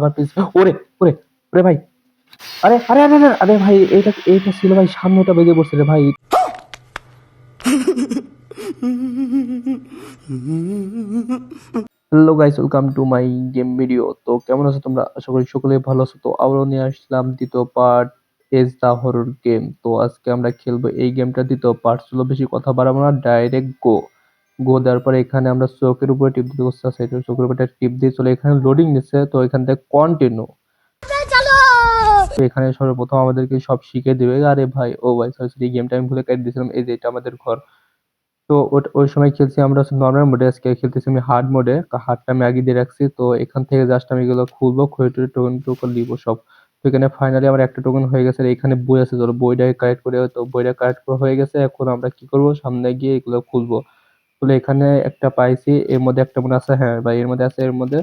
ಮತ್ತೆ সামনেটা বেজে রে ভাই hello guys welcome to my game video তো কেমন আছো তোমরা আশা করি সকলে ভালো আছো তো আবারও নিয়ে আসলাম দ্বিতীয় part as the horror game তো আজকে আমরা খেলব এই গেমটা দ্বিতীয় পার্ট ছিল বেশি কথা বাড়াবো না ডাইরেক্ট গো গো দেওয়ার পরে এখানে আমরা চোখের উপরে টিপ দিতে বসতে আছে চোখের উপরে টিপ দিয়ে চলে এখানে লোডিং নিচ্ছে তো এখান থেকে কন্টিনিউ এখানে সর্বপ্রথম আমাদেরকে সব শিখে দেবে। আরে ভাই ও ভাই সরি সরি গেমটা আমি ভুলে কেটে দিয়েছিলাম এই যে এটা আমাদের ঘর। তো ওই সময় খেলছি আমরা নর্মাল মোডে আজকে খেলতেছি আমি হার্ড মোডে হার্ডটা আমি আগে দিয়ে রাখছি তো এখান থেকে জাস্ট আমি এগুলো খুলবো খুলে টোকেন দিব সব। তো এখানে ফাইনালি আমার একটা টোকেন হয়ে গেছে এখানে বই আছে। চলো বইটা কালেক্ট করে তো বইটা কালেক্ট করা হয়ে গেছে। এখন আমরা কি করব? সামনে গিয়ে এগুলো খুলবো। তাহলে এখানে একটা পাইছি, এর মধ্যে একটা মনে আছে হ্যাঁ ভাই, এর মধ্যে আছে, এর মধ্যে।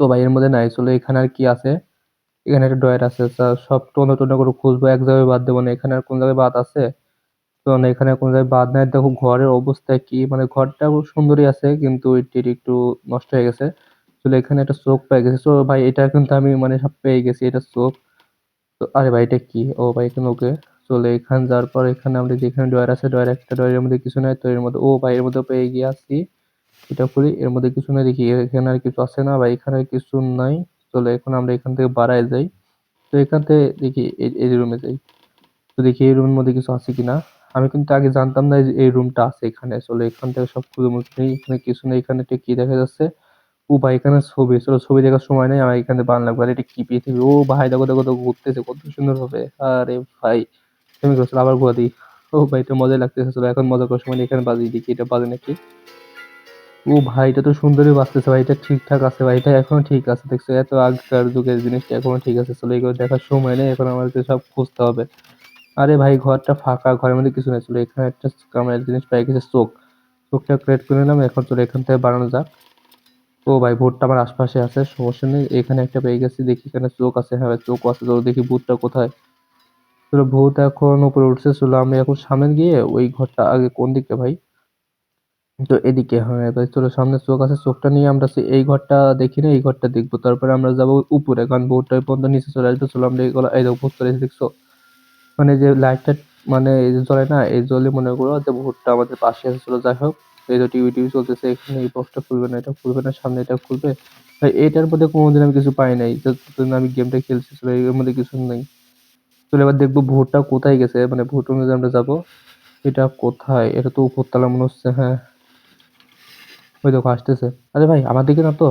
তো ভাই, এর মধ্যে নাই। চলো এখানে আর কি আছে? এখানে একটা ড্রয়ার আছে। সব টোনো টোনো করে খুঁজবো এক জায়গায় বাদ দেবো না। এখানে আর কোন জায়গায় বাদ আছে? তো না, এখানে কোন জায়গায় বাদ নাই। দেখো ঘরের অবস্থা কি? মানে ঘরটা খুব সুন্দরই আছে, কিন্তু একটু নষ্ট হয়ে গেছে। চলো এখানে একটা চোখ পেয়ে গেছে। তো ভাই, এটা কিন্তু আমি মানে সব পেয়ে গেছি, এটা চোখ তো, আরে ভাই, এটা কি? ও ভাই, এখানে, ওকে। চলে এখানে যাওয়ার পর এখানে আমরা যেখানে ডয়ার আছে ডয়ার একটা ড্রয়ারের মধ্যে কিছু নাই। তো, এর মধ্যে, ও ভাই, এর মধ্যে পেয়ে গিয়ে আসছি এটা খুলি এর মধ্যে কিছু নাই, দেখি এখানে আর কিছু আছে না, ভাই, এখানে আর কিছু নাই। চলে এখন আমরা এখান থেকে বাড়ায় যাই। তো, এখান থেকে দেখি এই- রুমে যাই। তো, দেখি, এই রুমের মধ্যে কিছু আছে কিনা। আমি কিন্তু আগে জানতাম না এই রুমটা আছে এখানে। চলো এখান থেকে সব খুঁজে মুছে নিই, এখানে কিছু নেই, এখানে একটা কি দেখা যাচ্ছে। ও ভাই, এখানে ছবি, চলো ছবি দেখার সময় নেই আমার এখানে বান লাগবে এটা কি পৃথিবী ও ভাই, দেখো দেখো দেখো, ঘুরতেছে, কত সুন্দর হবে। আরে ভাই, তুমি করছ আবার ঘুরা দিই ও ভাই, এটা মজাই লাগতেছে, চলো এখন মজা করার সময় এখানে বাজিয়ে দেখি, এটা বাজে নাকি? ও ভাই, এটা তো সুন্দরই বাজতেছে ভাই, এটা ঠিকঠাক আছে ভাই, এটা এখনও ঠিক আছে, দেখছ? এত আগকার যুগের জিনিসটা এখনও ঠিক আছে, চলো এগুলো দেখার সময় নেই, এখন আমাদের সব খুঁজতে হবে। আরে ভাই, ঘরটা ফাঁকা, ঘরের মধ্যে কিছু নেই, চলো এখানে একটা কামড়ের জিনিস পাই, গেছে চোখ। চোখটা ক্রিয়েট করে নিলাম, এখন চলো এখান থেকে বানানো যাক। ও ভাই, ভূতটা আমার আশপাশে আছে, সমস্যা নেই। এখানে একটা পেয়ে গেছি, দেখি এখানে চোখ আছে হ্যাঁ চোখ আছে, চলো দেখি ভূতটা কোথায়। চলো, ভূত এখন উপরে উঠছে, চলো আমি এখন সামনে গিয়ে ওই ঘরটা আগে কোন দিকে ভাই? তো এদিকে হ্যাঁ ভাই চলো সামনে চোখ আছে, চোখটা নিয়ে আমরা এই ঘরটা দেখি না, এই ঘরটা দেখব। তারপরে আমরা যাব উপরে, কারণ ওই পর্যন্ত নিচে চলে আসবে, চলো আমরা এগুলো এই দেখো ভূত চলে দেখছ? মানে যে লাইটটা মানে এই যে জ্বলে না, এই জলে মনে করো যে ভূতটা আমাদের পাশে আছে, চলো যাই হোক। এই টিভি টিভি চলতেছে, এখানে এই বক্সটা খুলবে না, এটা খুলবে না, সামনে এটা খুলবে। ভাই, এটার মধ্যে কোনোদিন আমি কিছু পাই নাই যতদিন আমি গেমটা খেলছি এর মধ্যে কিছু নেই। চলো এবার দেখব ভূতটা কোথায় গেছে মানে ভূত অনুযায়ী আমরা যাব। এটা কোথায়? এটা তো উপরতলা, মনে হচ্ছে হ্যাঁ। ওই দেখো, আসতেছে। আরে ভাই, আমার দিকে না তো?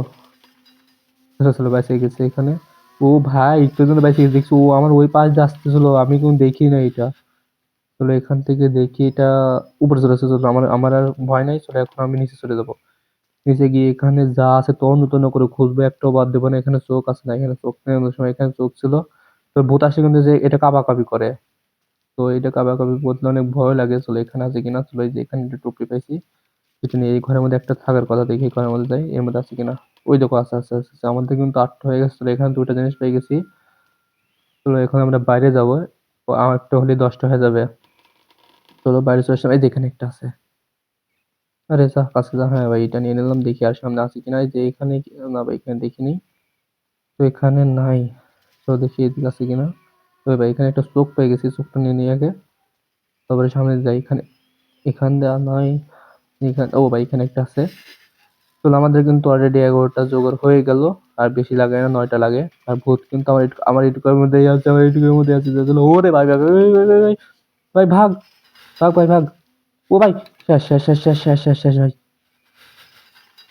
আচ্ছা চলো বাইসে গেছে এখানে। ও ভাই একটু জন্য বাইসে গেছে, দেখছি ও আমার ওই পাশ দিয়ে আসতেছিল, আমি কোন দেখি না এটা। চলো এখান থেকে দেখি এটা উপরে চলে আসছে। চলো, আমার আমার আর ভয় নাই, চলো এখন আমি নিচে চলে যাব। নিচে গিয়ে এখানে যা আছে তন্ন তন্ন করে খুঁজবো, একটাও বাদ দেবো না, এখানে চোখ আছে না, এখানে চোখ নেই সময় এখানে চোখ ছিল। তো ভূত আসে কিন্তু যে এটা কাবাকাবি করে। তো এটা কাবাকাবি বলতে অনেক ভয় লাগে, চলো এখানে আছে কিনা, চলো যে এখানে একটা টুপি পাইছি। এটা নিয়ে এই ঘরের মধ্যে একটা থাকার কথা দেখি ঘরের মধ্যে যাই, এর মধ্যে আছে কিনা। ওই দেখো, আছে আছে আছে। আমাদের কিন্তু আটটা হয়ে গেছে, চলো এখানে দুটো জিনিস পেয়ে গেছি। চলো এখন আমরা বাইরে যাব। ও আমার একটা হলে দশটা হয়ে যাবে। চলো বাইরে চলে আসলাম। এই যে এখানে একটা আছে। আরে যা, কাছে যা। হ্যাঁ ভাই, এটা নিয়ে নিলাম। দেখি আর সামনে আছে কিনা। যে এখানে না ভাই, এখানে দেখিনি। তো এখানে নাই। তো দেখি এদিকে আছে কিনা। তো ভাই, এখানে একটা চোখ পেয়ে গেছি, চোখটা নিয়ে নিয়ে আগে। তারপরে সামনে যাই। এখানে এখান দেওয়া নাই। এখানে ও ভাই, এখানে একটা আছে। চলো আমাদের কিন্তু অলরেডি এগারোটা জোগাড় হয়ে গেল আর বেশি লাগে না নয়টা লাগে আর ভূত কিন্তু আমার আমার এটুকুর মধ্যেই আছে আমার এটুকুর মধ্যে আছে চলো ওরে ভাই ভাই ভাই ভাই, ভাগ ভাগ ভাই ভাগ ও ভাই শেষ শেষ শেষ শেষ শেষ শেষ শেষ ভাই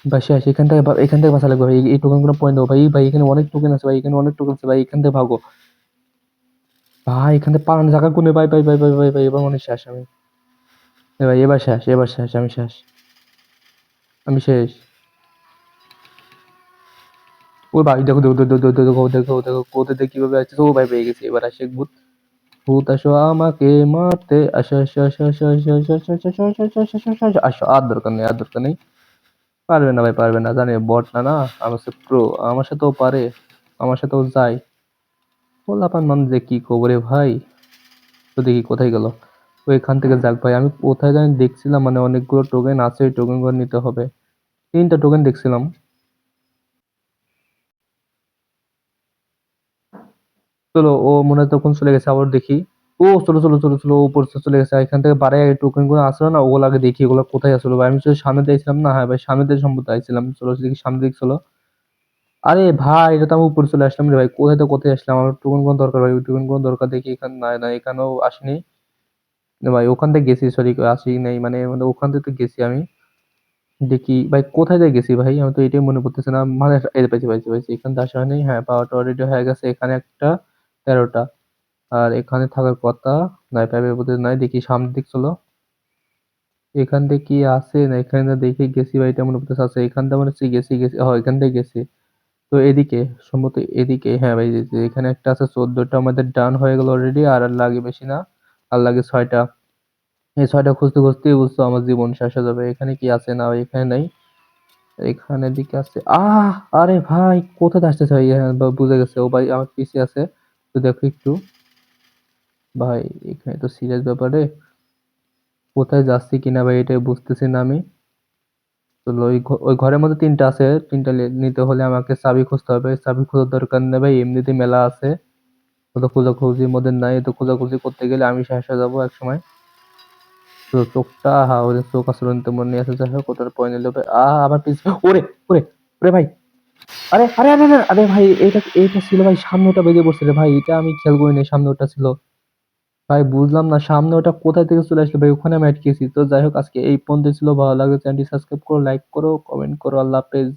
ভাই শেষ এখান থেকে এখান থেকে বাঁচা লাগবে ভাই এই- এই টোকেনগুলো পয়েন্ট দেবো ভাই ভাই এখানে অনেক টোকেন আছে ভাই এখানে অনেক টোকেন আছে ভাই এখান থেকে ভাগো ভাই এখান থেকে পালানো জায়গা কোনে ভাই ভাই ভাই ভাই ভাই ভাই এবার অনেক শেষ আমি ভাই এবার শেষ এবার শেষ আমি শেষ আমি শেষ ও ভাই দেখো দেখো দেখো দেখো দেখো দেখো কোথায় দেখে কীভাবে আছে ও ভাই পেয়ে গেছি এবার আসে ভূত ভূত আসো আমাকে মারতে আসো আসো আর দরকার নেই আর দরকার নেই পারবে না ভাই পারবে না জানে বট না না আমার সাথে প্রো আমার সাথেও পারে আমার সাথেও যায় পোলাপান মানুষ যে কি খবরে ভাই তো দেখি কোথায় গেল তো এখান থেকে যাক ভাই আমি কোথায় জানি দেখছিলাম মানে অনেকগুলো টোকেন আছে ওই টোকেনগুলো নিতে হবে তিনটা টোকেন দেখছিলাম চলো, ও মনে হয় তখন চলে গেছে, আবার দেখি। ও, চলো চলো চলো চলো, ও উপর চলে গেছে। এখান থেকে বাড়াই টোকেনগুলো আসলো না, ওগুলো আগে দেখি ওগুলো কোথায় আসলো। ভাই, আমি শুধু সামনে দিয়েছিলাম না হ্যাঁ ভাই, সামনে দিয়ে সম্ভবত আইছিলাম। চলো দেখি, সামনে দিক, চলো। আরে ভাই, এটা তো আমি উপরে চলে আসলাম রে ভাই, কোথায় তো কোথায় আসলাম? আমার টোকেন কোন দরকার ভাই টোকেন কোন দরকার দেখি, এখানে না না, এখানেও আসেনি। ভাই, ওখান থেকে গেছি সরি আসি নাই মানে মানে ওখান থেকে তো গেছি আমি। দেখি, ভাই, কোথায় দিয়ে গেছি ভাই? আমি তো এটাই মনে পড়তেছে না। মানে এখান থেকে আসা হয়নি। হ্যাঁ পাওয়ারটা অলরেডি হয়ে গেছে, এখানে একটা তেরোটা। আর এখানে থাকার কথা নাই পাইবে বোধহয় নাই দেখি সামনের দিক চলো। এখান থেকে কি আছে? না এখানে দেখে গেছি ভাই এটা মনে পড়তেছে আছে। এখান থেকে মনে হচ্ছে গেছি গেছি ও এখান থেকে গেছি। তো এদিকে সম্ভবত এদিকে হ্যাঁ ভাই এখানে একটা আছে চোদ্দটা আমাদের ডান হয়ে গেল অলরেডি আর আর লাগে বেশি না। আর লাগে ছয়টা। এই ছয়টা খুঁজতে খুঁজতেই বুঝছ আমার জীবন শেষ হয়ে যাবে। এখানে কি আছে না এখানে নাই। এখানে দিকে আছে আহ আরে ভাই কোথায় আসতেছে ভাই? হ্যাঁ, বুঝে গেছে। ও ভাই আমার পিছে আছে। তো দেখো একটু। ভাই, এখানে তো সিরিয়াস ব্যাপারে। কোথায় যাচ্ছি কিনা ভাই, এটাই বুঝতেছি না আমি। তো ওই ওই ঘরের মধ্যে তিনটা আছে, তিনটা নিতে হলে আমাকে চাবি খুঁজতে হবে। চাবি খোঁজার দরকার নেই ভাই এমনিতে মেলা আছে। তো খোঁজাখুঁজির মধ্যে নাই, তো খোঁজাখুঁজি করতে গেলে আমি শেষ যাব এক সময় তো চোখটা, হা, ওদের চোখ আসলে মনে আছে, যাই হোক, ওটার পয়েন্ট আবার পিছ ওরে ওরে ওরে ভাই! আরে আরে আরে আরে আরে ভাই এটা এটা ছিল ভাই সামনে ওটা বেজে পড়ছে রে ভাই, এটা আমি খেয়াল করিনি সামনে ওটা ছিল। ভাই, বুঝলাম না, সামনে ওটা কোথা থেকে চলে আসলো ভাই, ওখানে আমি আটকেছি তো যাই হোক, আজকে এই পর্যন্ত ছিল, ভালো লাগে চ্যানেলটি সাবস্ক্রাইব করো লাইক করো কমেন্ট করো, আল্লাহ হাফেজ।